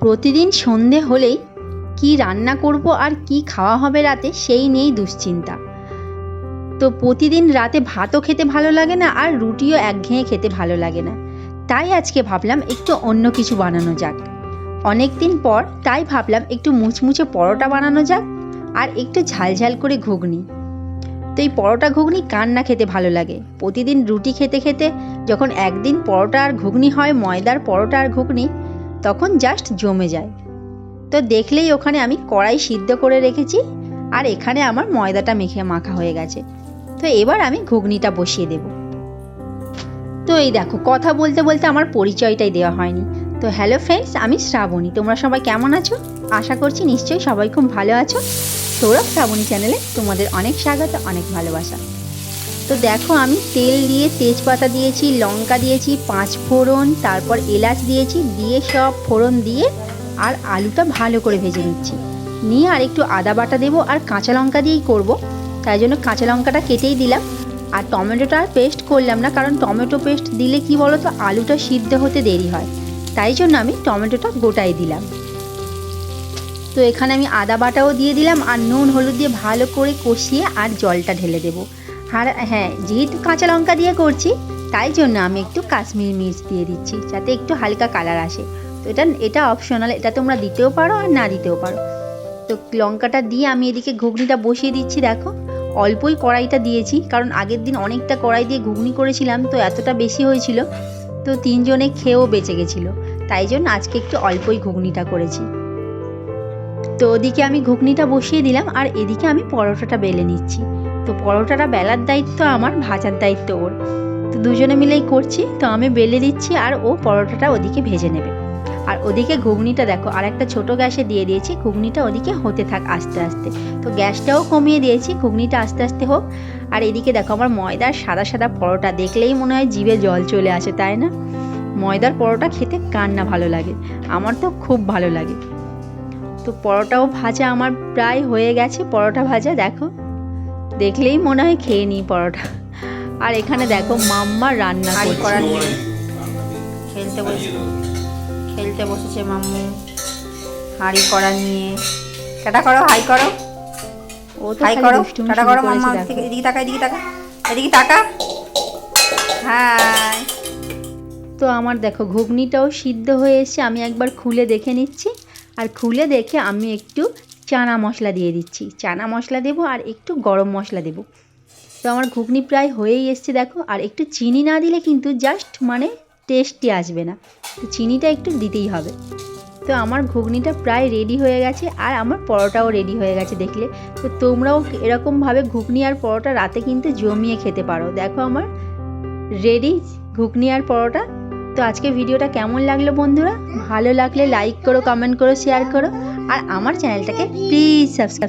প্রতিদিন সন্ধে হলেই কি রান্না করব আর কি খাওয়া হবে রাতে সেই নিয়েই দুশ্চিন্তা। তো প্রতিদিন রাতে ভাতও খেতে ভালো লাগে না আর রুটিও একঘেয়ে খেতে ভালো লাগে না। তাই আজকে ভাবলাম একটু অন্য কিছু বানানো যাক। অনেক দিন পর তাই ভাবলাম একটু মুচমুচে পরোটা বানানো যাক আর একটু ঝালঝাল করে ঘুগনি। তো এই পরোটা ঘুগনি কার না খেতে ভালো লাগে? প্রতিদিন রুটি খেতে খেতে যখন একদিন পরোটা আর ঘুগনি হয়, ময়দার পরোটা আর ঘুগনি তখন জাস্ট জমে যায়। তো দেখলেই ওখানে আমি কড়াই সিদ্ধ করে রেখেছি আর এখানে আমার ময়দাটা মেখে মাখা হয়ে গেছে। তো এবার আমি ঘুগনিটা বসিয়ে দেব। তো এই দেখো, কথা বলতে বলতে আমার পরিচয়টাই দেওয়া হয়নি। তো হ্যালো ফ্রেন্ডস আমি শ্রাবণী। তোমরা সবাই কেমন আছো? আশা করছি নিশ্চয়ই সবাই খুব ভালো আছো। সৌরভ শ্রাবণী চ্যানেলে তোমাদের অনেক স্বাগত, অনেক ভালোবাসা। তো দেখো আমি তেল দিয়ে তেজপাতা দিয়েছি, লঙ্কা দিয়েছি, পাঁচ ফোড়ন, তারপর এলাচ দিয়েছি, দিয়ে সব ফোড়ন দিয়ে আর আলুটা ভালো করে ভেজে নিচ্ছি। নিয়ে আর একটু আদা বাটা দেবো আর কাঁচা লঙ্কা দিয়েই করব, তাই জন্য কাঁচা লঙ্কাটা কেটেই দিলাম। আর টমেটোটা আর পেস্ট করলাম না, কারণ টমেটো পেস্ট দিলে কি বলো তো আলুটা সিদ্ধ হতে দেরি হয়। তাই জন্য আমি টমেটোটা গোটাই দিলাম। তো এখানে আমি আদা বাটাও দিয়ে দিলাম, আর নুন, হলুদ দিয়ে ভালো করে কষিয়ে আর জলটা ঢেলে দেবো। আর হ্যাঁ যেহেতু কাঁচা লঙ্কা দিয়ে করছি, তাই জন্য আমি একটু কাশ্মীরি মির্চ দিয়ে দিচ্ছি, যাতে একটু হালকা কালার আসে। তো এটা এটা অপশনাল এটা তোমরা দিতেও পারো আর না দিতেও পারো। তো লঙ্কাটা দিয়ে আমি এদিকে ঘুগনিটা বসিয়ে দিচ্ছি, দেখো। অল্পই কড়াইটা দিয়েছি, কারণ আগের দিন অনেকটা কড়াই দিয়ে ঘুগনি করেছিলাম, তো এতটা বেশি হয়েছিল, তো তিনজনে খেয়েও বেঁচে গেছিল। তাই জন্য আজকে একটু অল্পই ঘুগনিটা করেছি। তো ওদিকে আমি ঘুগনিটা বসিয়ে দিলাম, আর এদিকে আমি পরোটাটা বেলে নিচ্ছি। তো পরোটাটা বেলার দায়িত্ব, আমার ভাজার দায়িত্ব ওর। তো দুজনে মিলেই করছি, তো আমি বেলে দিচ্ছি আর ও পরোটাটা ওদিকে ভেজে নেবে। আর ওদিকে ঘুগনিটা দেখো, আর একটা ছোটো গ্যাসে দিয়ে দিয়েছি, ঘুগনিটা ওদিকে হতে থাক আস্তে আস্তে। তো গ্যাসটাও কমিয়ে দিয়েছি, ঘুগনিটা আস্তে আস্তে হোক। আর এদিকে দেখো আমার ময়দার সাদা সাদা পরোটা, দেখলেই মনে হয় জিভে জল চলে আসে, তাই না? ময়দার পরোটা খেতে কার না ভালো লাগে, আমার তো খুব ভালো লাগে। তো পরোটাও ভাজা আমার প্রায় হয়ে গেছে, পরোটা ভাজা দেখো। দেখলেই মনে হয় খেয়ে নিই পরোটা। আর এখানে দেখো মাম্মা রান্না হাঁড়ি করছে। করা নিয়ে খেলতে বসে খেলতে বসেছে মাম্মু। হাঁড়ি করা নিয়ে। টাটা করো হাই করো। ও তো হাই করো টাটা করো মাম্মা। এদিকে তাকা এদিকে তাকা এদিকে তাকা। হাই। তো আমার দেখো ঘুগনিটাও সিদ্ধ হয়ে এসে আমি একবার খুলে দেখে নিচ্ছি। আর খুলে দেখে আমি একটু চানা মশলা দিয়ে দিচ্ছি। চানা মশলা দেবো আর একটু গরম মশলা দেবো। তো আমার ঘুগনি প্রায় হয়েই এসছে দেখো। আর একটু চিনি না দিলে কিন্তু জাস্ট মানে টেস্টি আসবে না। তো চিনিটা একটু দিতেই হবে। তো আমার ঘুগনিটা প্রায় রেডি হয়ে গেছে আর আমার পরোটাও রেডি হয়ে গেছে দেখলে। তো তোমরাও এরকমভাবে ঘুগনি আর পরোটা রাতে কিন্তু জমিয়ে খেতে পারো। দেখো আমার রেডি ঘুগনি আর পরোটা। তো আজকে ভিডিওটা কেমন লাগল বন্ধুরা? ভালো লাগলে লাইক করো কমেন্ট করো শেয়ার করো। আর আমার চ্যানেলটাকে প্লিজ সাবস্ক্রাইব